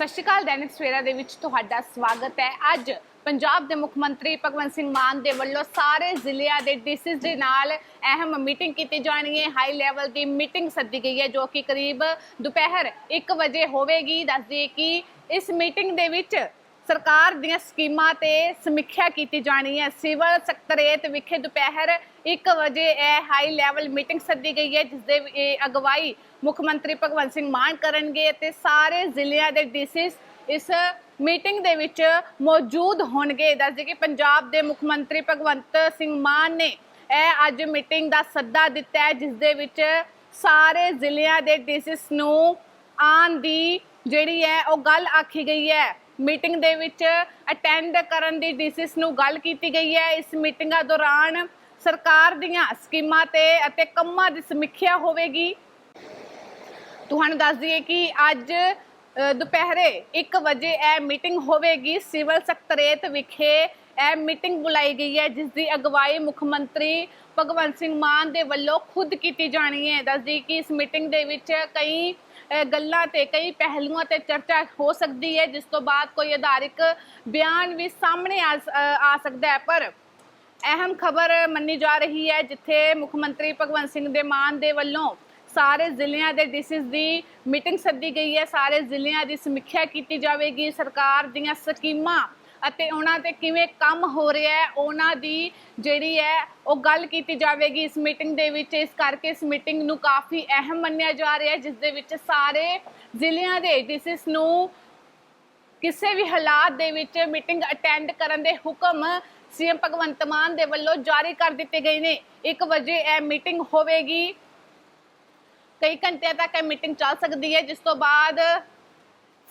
ਸਤਿ ਸ਼੍ਰੀ ਅਕਾਲ, ਦੈਨਿਕ ਸਵੇਰਾ ਦੇ ਵਿੱਚ ਤੁਹਾਡਾ ਸਵਾਗਤ ਹੈ। ਅੱਜ ਪੰਜਾਬ ਦੇ ਮੁੱਖ ਮੰਤਰੀ ਭਗਵੰਤ ਸਿੰਘ ਮਾਨ ਦੇ ਵੱਲੋਂ ਸਾਰੇ ਜ਼ਿਲ੍ਹਿਆਂ ਦੇ ਡੀਸੀਸ ਦੇ ਨਾਲ ਅਹਿਮ ਮੀਟਿੰਗ ਕੀਤੀ ਜਾਣੀ ਹੈ ਹਾਈ ਲੈਵਲ ਦੀ ਮੀਟਿੰਗ ਸੱਦੀ ਗਈ ਹੈ, ਜੋ ਕਿ ਕਰੀਬ ਦੁਪਹਿਰ 1 ਵਜੇ ਹੋਵੇਗੀ। ਦੱਸ ਕਿ ਇਸ ਮੀਟਿੰਗ ਦੇ ਵਿੱਚ ਸਰਕਾਰ ਦੀਆਂ ਸਕੀਮਾਂ ਤੇ ਸਮੀਖਿਆ ਕੀਤੀ ਜਾਣੀ ਹੈ। ਸਿਵਲ ਸਕੱਤਰੇਤ ਵਿਖੇ ਦੁਪਹਿਰ 1 ਵਜੇ ਇਹ ਹਾਈ ਲੈਵਲ ਮੀਟਿੰਗ ਸੱਦੀ ਗਈ ਹੈ ਜਿਸ ਦੇ ਇਹ ਅਗਵਾਈ ਮੁੱਖ ਮੰਤਰੀ ਭਗਵੰਤ ਸਿੰਘ ਮਾਨ ਕਰਨਗੇ ਤੇ ਸਾਰੇ ਜ਼ਿਲ੍ਹਿਆਂ ਦੇ ਡੀਸੀਸ ਇਸ ਮੀਟਿੰਗ ਦੇ ਵਿੱਚ ਮੌਜੂਦ ਹੋਣਗੇ। ਦੱਸਦੇ ਕਿ ਪੰਜਾਬ ਦੇ ਮੁੱਖ ਮੰਤਰੀ ਭਗਵੰਤ ਸਿੰਘ ਮਾਨ ਨੇ ਇਹ ਅੱਜ ਮੀਟਿੰਗ ਦਾ ਸੱਦਾ ਦਿੱਤਾ ਹੈ ਜਿਸ ਦੇ ਵਿੱਚ ਸਾਰੇ ਜ਼ਿਲ੍ਹਿਆਂ ਦੇ ਡੀਸੀਸ ਨੂੰ ਆਉਣ ਦੀ ਜਿਹੜੀ ਹੈ, ਉਹ ਗੱਲ ਆਖੀ ਗਈ ਹੈ। ਮੀਟਿੰਗ ਦੇ ਵਿੱਚ ਅਟੈਂਡ ਕਰਨ ਦੀ ਡੀਸੀਸ ਨੂੰ ਗੱਲ ਕੀਤੀ ਗਈ ਹੈ। ਇਸ ਮੀਟਿੰਗਾਂ ਦੌਰਾਨ ਸਰਕਾਰ ਦੀਆਂ ਸਕੀਮਾਂ ਤੇ ਅਤੇ ਕੰਮਾਂ ਦੀ ਸਮੀਖਿਆ ਹੋਵੇਗੀ। ਤੁਹਾਨੂੰ ਦੱਸ ਦਈਏ ਕਿ ਅੱਜ ਦੁਪਹਿਰੇ 1 ਵਜੇ ਇਹ ਮੀਟਿੰਗ ਹੋਵੇਗੀ ਸਿਵਲ ਸਕੱਤਰੇਤ ਵਿਖੇ। ਇਹ ਮੀਟਿੰਗ ਬੁਲਾਈ ਗਈ ਹੈ, ਜਿਸ ਦੀ ਅਗਵਾਈ ਮੁੱਖ ਮੰਤਰੀ ਭਗਵੰਤ ਸਿੰਘ ਮਾਨ ਦੇ ਵੱਲੋਂ ਖੁਦ ਕੀਤੀ ਜਾਣੀ ਹੈ। ਦੱਸਦੀ ਕਿ ਇਸ ਮੀਟਿੰਗ ਦੇ ਵਿੱਚ ਕਈ ਗੱਲਾਂ ਤੇ, ਕਈ ਪਹਿਲੂਆਂ ਤੇ ਚਰਚਾ ਹੋ ਸਕਦੀ ਹੈ, ਜਿਸ ਤੋਂ ਬਾਅਦ ਕੋਈ ਆਧਾਰਿਕ ਬਿਆਨ ਵੀ ਸਾਹਮਣੇ ਆ ਸ- ਆ ਸਕਦਾ ਹੈ। ਪਰ ਅਹਿਮ ਖਬਰ ਮੰਨੀ ਜਾ ਰਹੀ ਹੈ, ਜਿੱਥੇ ਮੁੱਖ ਮੰਤਰੀ ਭਗਵੰਤ ਸਿੰਘ ਦੇ ਮਾਨ ਦੇ ਵੱਲੋਂ ਸਾਰੇ ਜ਼ਿਲ੍ਹਿਆਂ ਦੇ ਡਿਸਿਸ ਦੀ ਮੀਟਿੰਗ ਸੱਦੀ ਗਈ ਹੈ। ਸਾਰੇ ਜ਼ਿਲ੍ਹਿਆਂ ਦੀ ਸਮੀਖਿਆ ਕੀਤੀ ਜਾਵੇਗੀ। ਸਰਕਾਰ ਦੀਆਂ ਸਕੀਮਾਂ ਅਤੇ ਉਹਨਾਂ ਤੇ ਕਿਵੇਂ ਕੰਮ ਹੋ ਰਿਹਾ ਹੈ, ਉਹਨਾਂ ਦੀ ਜਿਹੜੀ ਹੈ, ਉਹ ਗੱਲ ਕੀਤੀ ਜਾਵੇਗੀ ਇਸ ਮੀਟਿੰਗ ਦੇ ਵਿੱਚ। ਇਸ ਕਰਕੇ ਇਸ ਮੀਟਿੰਗ ਨੂੰ ਕਾਫੀ ਅਹਿਮ ਮੰਨਿਆ ਜਾ ਰਿਹਾ ਹੈ, ਜਿਸ ਦੇ ਵਿੱਚ ਸਾਰੇ ਜ਼ਿਲ੍ਹਿਆਂ ਦੇ ਡਿਸਿਸ ਨੂੰ ਕਿਸੇ ਵੀ ਹਾਲਾਤ ਦੇ ਵਿੱਚ ਮੀਟਿੰਗ ਅਟੈਂਡ ਕਰਨ ਦੇ ਹੁਕਮ ਸੀਐਮ ਭਗਵੰਤ ਮਾਨ ਦੇ ਵੱਲੋਂ ਜਾਰੀ ਕਰ ਦਿੱਤੇ ਗਏ ਨੇ। 1 ਵਜੇ ਇਹ ਮੀਟਿੰਗ ਹੋਵੇਗੀ। ਕਈ ਘੰਟਿਆਂ ਤੱਕ ਇਹ ਮੀਟਿੰਗ ਚੱਲ ਸਕਦੀ ਹੈ, ਜਿਸ ਤੋਂ ਬਾਅਦ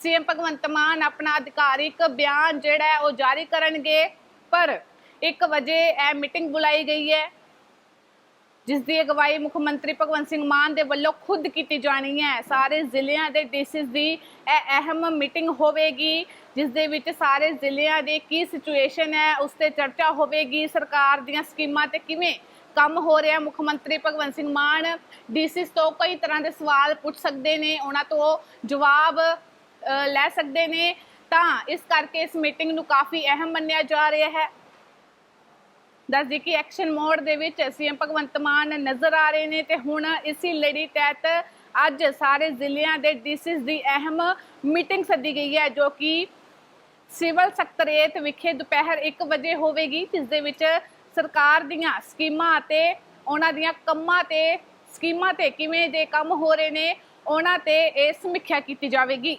ਸੀਐਮ ਭਗਵੰਤ ਮਾਨ ਆਪਣਾ ਅਧਿਕਾਰਿਕ ਬਿਆਨ ਜਿਹੜਾ ਉਹ ਜਾਰੀ ਕਰਨਗੇ, ਪਰ 1 ਵਜੇ ਇਹ ਮੀਟਿੰਗ ਬੁਲਾਈ ਗਈ ਹੈ, ਜਿਸ ਦੀ ਅਗਵਾਈ ਮੁੱਖ ਮੰਤਰੀ ਭਗਵੰਤ ਸਿੰਘ ਮਾਨ ਦੇ ਵੱਲੋਂ ਖੁਦ ਕੀਤੀ ਜਾਣੀ ਹੈ। ਸਾਰੇ ਜ਼ਿਲ੍ਹਿਆਂ ਦੇ ਡੀਸੀਸ ਦੀ ਇਹ ਅਹਿਮ ਮੀਟਿੰਗ ਹੋਵੇਗੀ, ਜਿਸ ਦੇ ਵਿੱਚ ਸਾਰੇ ਜ਼ਿਲ੍ਹਿਆਂ ਦੇ ਕੀ ਸਿਚੁਏਸ਼ਨ ਹੈ, ਉਸ ਤੇ ਚਰਚਾ ਹੋਵੇਗੀ, ਸਰਕਾਰ ਦੀਆਂ ਸਕੀਮਾਂ ਤੇ ਕਿਵੇਂ ਕੰਮ ਹੋ ਰਿਹਾ ਮੁੱਖ ਮੰਤਰੀ ਭਗਵੰਤ ਸਿੰਘ ਮਾਨ ਡੀਸੀਸ ਤੋਂ ਕਈ ਤਰ੍ਹਾਂ ਦੇ ਸਵਾਲ ਪੁੱਛ ਸਕਦੇ ਨੇ, ਉਹਨਾਂ ਤੋਂ ਜਵਾਬ ਲੈ ਸਕਦੇ ਨੇ, ਤਾਂ ਇਸ ਕਰਕੇ ਇਸ ਮੀਟਿੰਗ ਨੂੰ ਕਾਫੀ ਅਹਿਮ ਮੰਨਿਆ ਜਾ ਰਿਹਾ ਹੈ। ਦੱਸਦੀ ਕਿ ਐਕਸ਼ਨ ਮੋਡ ਦੇ ਵਿੱਚ ਸੀਐਮ ਭਗਵੰਤ ਮਾਨ ਨਜ਼ਰ ਆ ਰਹੇ ਨੇ ਤੇ ਹੁਣ ਇਸੀ ਲੜੀ ਤਹਿਤ ਅੱਜ ਸਾਰੇ ਜ਼ਿਲ੍ਹਿਆਂ ਦੇ ਡੀਸੀਸ ਦੀ ਅਹਿਮ ਮੀਟਿੰਗ ਸੱਦੀ ਗਈ ਹੈ, ਜੋ ਕਿ ਸਿਵਲ ਸਕੱਤਰੇਤ ਵਿਖੇ ਦੁਪਹਿਰ 1 ਵਜੇ ਹੋਵੇਗੀ, ਜਿਸ ਦੇ ਵਿੱਚ ਸਰਕਾਰ ਦੀਆਂ ਸਕੀਮਾਂ ਅਤੇ ਉਹਨਾਂ ਦੀਆਂ ਕੰਮਾਂ ਤੇ, ਸਕੀਮਾਂ ਤੇ ਕਿਵੇਂ ਦੇ ਕੰਮ ਹੋ ਰਹੇ ਨੇ, ਉਹਨਾਂ ਤੇ ਇਹ ਸਮੀਖਿਆ ਕੀਤੀ ਜਾਵੇਗੀ।